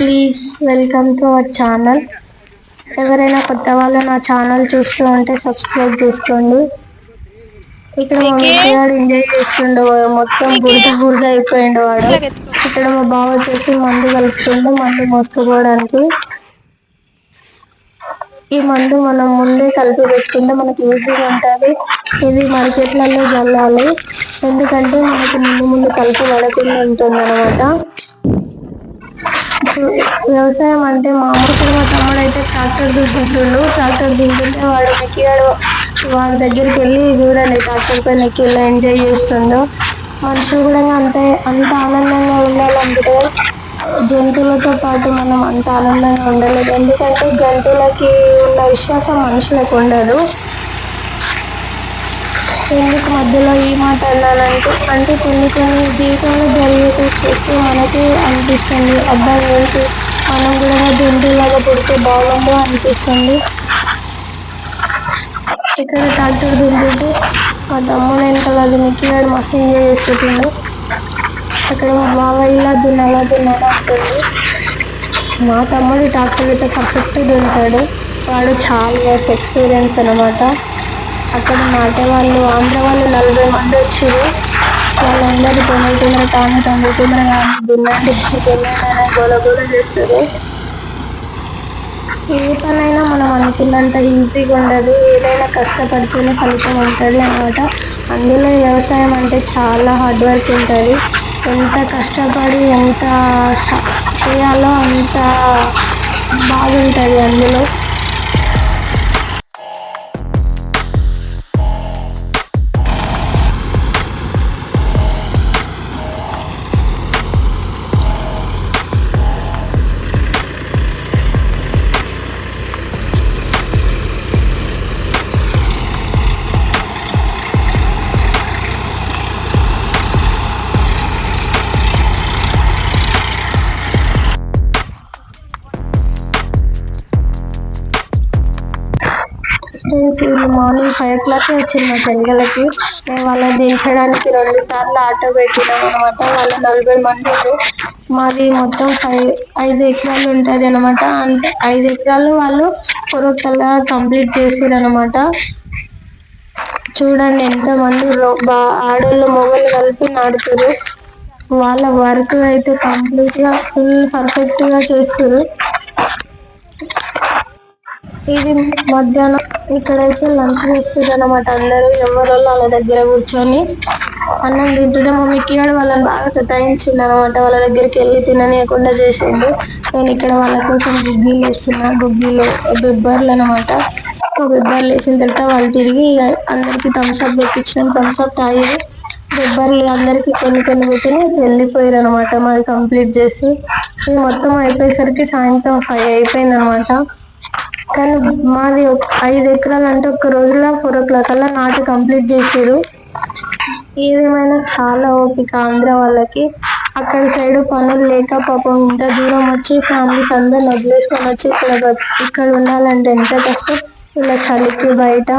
Please welcome to our channel ఎవరైనా కొత్త వాళ్ళు నా ఛానల్ చూస్తూ ఉంటే సబ్స్క్రైబ్ చేసుకోండి. ఇక్కడ మా మిక్కగాడు ఎంజాయ్ చేస్తుండే మొత్తం బురద బురద అయిపోయిండు వాడు. ఇక్కడ మా బావ వచ్చేసి మందు కలుపుతుండే మందు మోసుకుపోవడానికి ఈ మందు మనం ముందే కలిపి పెట్టుకుంటే మనకి ఈజీగా ఉంటుంది. ఇది మార్కెట్లలో చల్లాలి ఎందుకంటే మనకి ముందు ముందు కలిపి పడకుండా ఉంటుంది అనమాట వ్యవసాయం అంటే మామూలుగా మా తమ్ముడు అయితే ట్రాక్టర్ దిగుతుండు ట్రాక్టర్ దిగుతుంటే వాడు నెక్కియాడు వాడి దగ్గరికి వెళ్ళి చూడండి ట్రాక్టర్ పైన ఎక్కి ఎంజాయ్ చేస్తుండు. మనుషులు కూడా అంతే అంత ఆనందంగా ఉండాలంటే జంతువులతో పాటు మనం అంత ఆనందంగా ఉండలేదు ఎందుకంటే జంతువులకి ఉన్న విశ్వాసం మనుషులకు ఉండదు. ఎందుకు మధ్యలో ఈ మాట అన్నానంటే అంటే కొన్ని కొన్ని జీవితంలో జరిగేది చూస్తే మనకి అనిపిస్తుంది. అబ్బాయి ఏంటి? మనం కూడా జంతువులాగా పుడితే బాగుందో అనిపిస్తుంది. ఇక్కడ ట్రాక్టర్ దింపుతూ మా తమ్ముడు వెనకాల అది నిక్కిగాడు మస్తు ఎంజాయ్ చేసుకుంటుండు అక్కడ మా బావ ఇలా దున్నాలా దున్నాలా అంటుంది. మా తమ్ముడు ట్రాక్టర్ అయితే పర్ఫెక్ట్ దుంటాడు వాడు చాలా ఎక్స్పీరియన్స్ అనమాట అక్కడ నాటే వాళ్ళు ఆంధ్ర వాళ్ళు నలభై మంది వచ్చారు వాళ్ళందరూ తొందర తొందర తాను తొందర కానీ దున్నండి దున్నండి గోల గోల చేస్తారు. ఏ పనైనా మనం అనుకున్నంత ఈజీగా ఉండదు ఏదైనా కష్టపడితేనే ఫలితం ఉంటుంది అనమాట అందులో వ్యవసాయం అంటే చాలా హార్డ్ వర్క్ ఉంటుంది. ఎంత కష్టపడి ఎంత చేయాలో అంత బాగుంటుంది అందులో. ఫ్రెండ్స్ వీళ్ళు మార్నింగ్ ఫైవ్ ఓ క్లాక్ వచ్చింది మా చెల్లెలకి. మేము వాళ్ళని దించడానికి రెండు సార్లు ఆటో పెట్టినాం అనమాట వాళ్ళు నలభై మంది మాది మొత్తం ఫైవ్ ఐదు ఎకరాలు ఉంటుంది అనమాట అంటే ఐదు ఎకరాలు వాళ్ళు పొరకల్లా కంప్లీట్ చేసారు అనమాట చూడండి ఎంతమంది ఆడోళ్ళు మొగలు కలిపి నాడుతారు వాళ్ళ వర్క్ అయితే కంప్లీట్గా ఫుల్ పర్ఫెక్ట్గా చేస్తారు ఇది మధ్యాహ్నం. ఇక్కడైతే లంచ్ చేస్తారు అనమాట అందరూ. ఎవరు వాళ్ళ దగ్గర కూర్చొని అన్నం తింటుంటే మా మిక్కిగాడు వాళ్ళని బాగా సతాయించిండు అనమాట వాళ్ళ దగ్గరికి వెళ్ళి తిననీయకుండా చేసిండు. నేను ఇక్కడ వాళ్ళ కోసం గుగ్గీలు వేస్తున్నా గుగ్గీలు బిబ్బర్లు అనమాట బిబ్బర్లు వేసిన తర్వాత వాళ్ళు తిరిగి అందరికి థమ్స్అప్ తెప్పించిన థమ్స్అప్ తాగి బిబ్బర్లు అందరికి కొన్ని కొన్ని పెట్టి వెళ్ళిపోయారు అనమాట మాది కంప్లీట్ చేసి. ఇది మొత్తం అయిపోయేసరికి సాయంత్రం ఫైవ్ అయిపోయింది అనమాట కానీ మాది ఐదు ఎకరాలు అంటే ఒక రోజులో ఫోర్ ఓ క్లాక్ అలా నాటి కంప్లీట్ చేసారు ఏదేమైనా చాలా ఓపిక ఆంధ్ర వాళ్ళకి. అక్కడ సైడ్ పనులు లేక పాపం ఇంత దూరం వచ్చి ఫ్యామిలీస్ అందరు వదిలేసుకొని వచ్చి ఇక్కడ ఇక్కడ ఉండాలంటే ఎంత కష్టం. ఇలా చలికి బయట